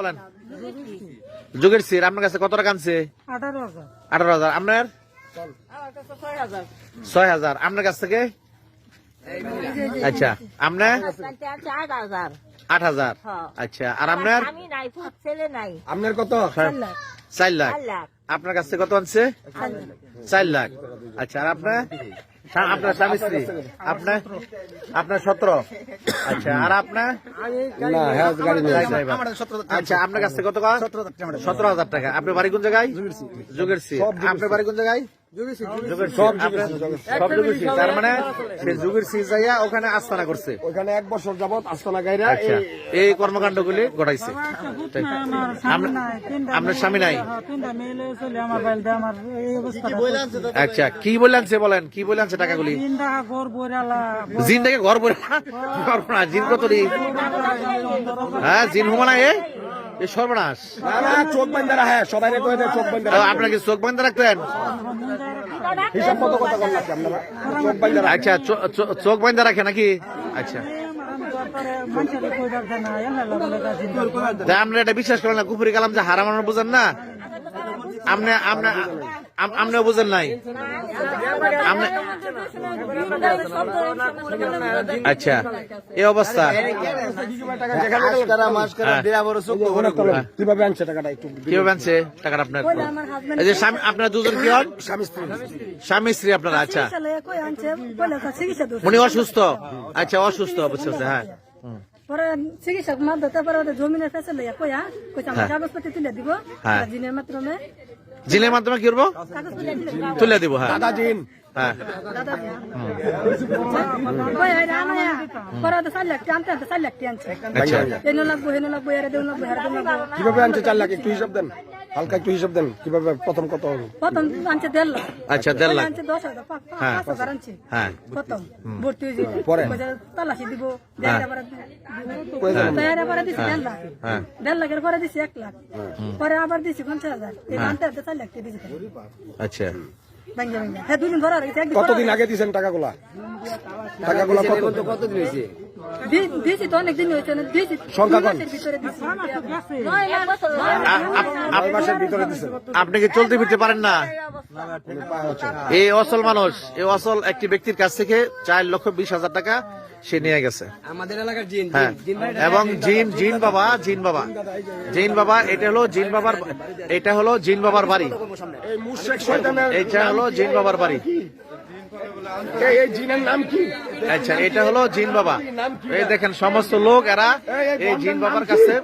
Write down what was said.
বলেন। যুগের সির আপনার কাছে কত টাকা আনছে? আঠারো হাজার। আপনার? ছয় হাজার। আপনার কাছ থেকে? আচ্ছা। আপনার? আট হাজার। আট হাজার। আচ্ছা আর আপনার? আমি নাই সব ছেলে নাই। আপনার কত? চার লাখ। আপনার কাছ থেকে কত আনছে? চার লাখ। আচ্ছা আর আপনার? আপনার স্বামী স্ত্রী। আপনার? আপনার সতেরো? আচ্ছা আর আপনার? না হ্যাঁ গাড়ি নিয়ে আচ্ছা আপনার কাছ থেকে কত সতেরো হাজার টাকা। আপনার বাড়ি কোন জায়গায়? যুগের সি আপনার বাড়ি কোন জায়গায়? তার মানে সে যুগের সি ওখানে আস্তানা করছে। ওখানে এক বছর যাবত আস্তানা গাইরা আচ্ছা। ঘটাইছে। স্বামী আপনার- নাই, স্বামী? হ্যাঁ, তিনটা মেয়ে চলে আমার বাড়িতে আমার এই অবস্থা আচ্ছা কি বললেন সে বলেন? কি বললেন সে টাকাগুলি? টাকা ঘর বইরালা জিন থেকে ঘর বলে জিন কত হ্যাঁ জিন হুমানা এ? সর্বনাশ। চোখ বান্দারা সবাই চোখ বান্দারা ও, আপনাকে চোখ বন্ধ রাখতেন? হিসাব মতো কথা আপনারা চোখ আচ্ছা চোখ বন্ধ রাখে নাকি? আচ্ছা। আপনি এটা বিশ্বাস করেন না কুপুরি কালাম যে হারামানোর বোঝান না। আপনি আপনি আপনিও বুঝেন নাই। আচ্ছা এই অবস্থা। হ্যাঁ। কীভাবে আনছে টাকাটা আপনার? এই যে দুজন কি হন? স্বামী স্ত্রী স্বামী স্ত্রী আপনারা আচ্ছা। উনি অসুস্থ? আচ্ছা অসুস্থ বুঝছে হ্যাঁ। পরে চিকিৎসক মাধ্যমে ওদের জমিনের ফেসে লইয়া কইছে আমার হ্যাঁ। কাগজপত্র তুলে দিব হ্যাঁ। জিনের মাধ্যমে। জিলের মাধ্যমে কি করব? তুলে দিব হ্যাঁ। দাদা জিন। হ্যাঁ। আচ্ছা। কীভাবে আনছে চার লাখ? একটু হিসাব দেন? হালকা একটু হিসাব দেন কীভাবে প্রথম কত হবে? প্রথম আনছে দেড় লাখ। আচ্ছা দেড় লাখ। আনছে দশ হাজার পাঁচ হ্যাঁ। হাজার আনছে। হ্যাঁ। প্রথম ভর্তি হয়েছে। পরে? তালাশি দিব হ্যাঁ। দেড় পরে কয়ে দেন দিছি দেড় লাখ। হ্যাঁ। দেড় লাখের পরে দিছি এক লাখ। পরে আবার দিছি পঞ্চাশ হাজার। এই আনতে আনতে চার লাখ দিছি আচ্ছা। হ্যাঁ কতদিন আগে দিয়েছেন টাকাগুলা? টাকাগুলা কত দি- দিছি তো অনেক হয়েছে না দিছি। সংখ্যা কম। মাসের ভিতরে দিছি। আ- আপ- আপ- এই মাসের ভিতরে দিয়েছেন আপনি কি চলতে ফিরতে পারেন না? এই অসল মানুষ এই অসল একটি ব্যক্তির কাছ থেকে চার লক্ষ বিশ হাজার টাকা সে নিয়ে গেছে। আমাদের এলাকার জিন হ্যাঁ। এবং জিন জিন বাবা জিন বাবা। জিন বাবা এটা হলো জিন বাবার এটা হলো জিন বাবার বাড়ি। এই মুশেক শয়তানের এটা হলো জিন বাবার বাড়ি। এই জিনের নাম কি? আচ্ছা এটা হলো জিন বাবা। এই দেখেন সমস্ত লোক এরা এই জিন বাবার কাছে